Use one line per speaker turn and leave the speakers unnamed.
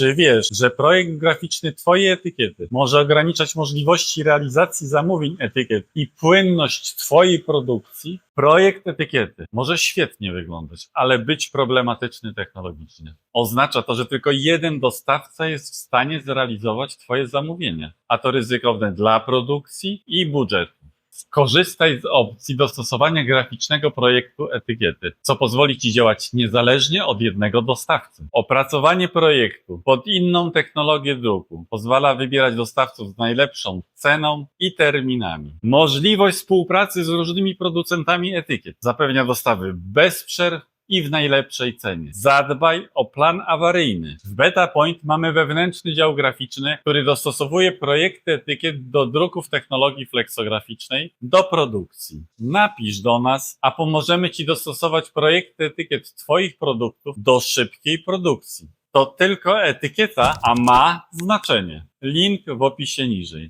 Czy wiesz, że projekt graficzny Twojej etykiety może ograniczać możliwości realizacji zamówień etykiet i płynność Twojej produkcji? Projekt etykiety może świetnie wyglądać, ale być problematyczny technologicznie. Oznacza to, że tylko jeden dostawca jest w stanie zrealizować Twoje zamówienie, a to ryzykowne dla produkcji i budżetu. Skorzystaj z opcji dostosowania graficznego projektu etykiety, co pozwoli Ci działać niezależnie od jednego dostawcy. Opracowanie projektu pod inną technologię druku pozwala wybierać dostawców z najlepszą ceną i terminami. Możliwość współpracy z różnymi producentami etykiet zapewnia dostawy bez przerw i w najlepszej cenie. Zadbaj o plan awaryjny. W BetaPoint mamy wewnętrzny dział graficzny, który dostosowuje projekty etykiet do druków technologii fleksograficznej do produkcji. Napisz do nas, a pomożemy Ci dostosować projekty etykiet Twoich produktów do szybkiej produkcji. To tylko etykieta, a ma znaczenie. Link w opisie niżej.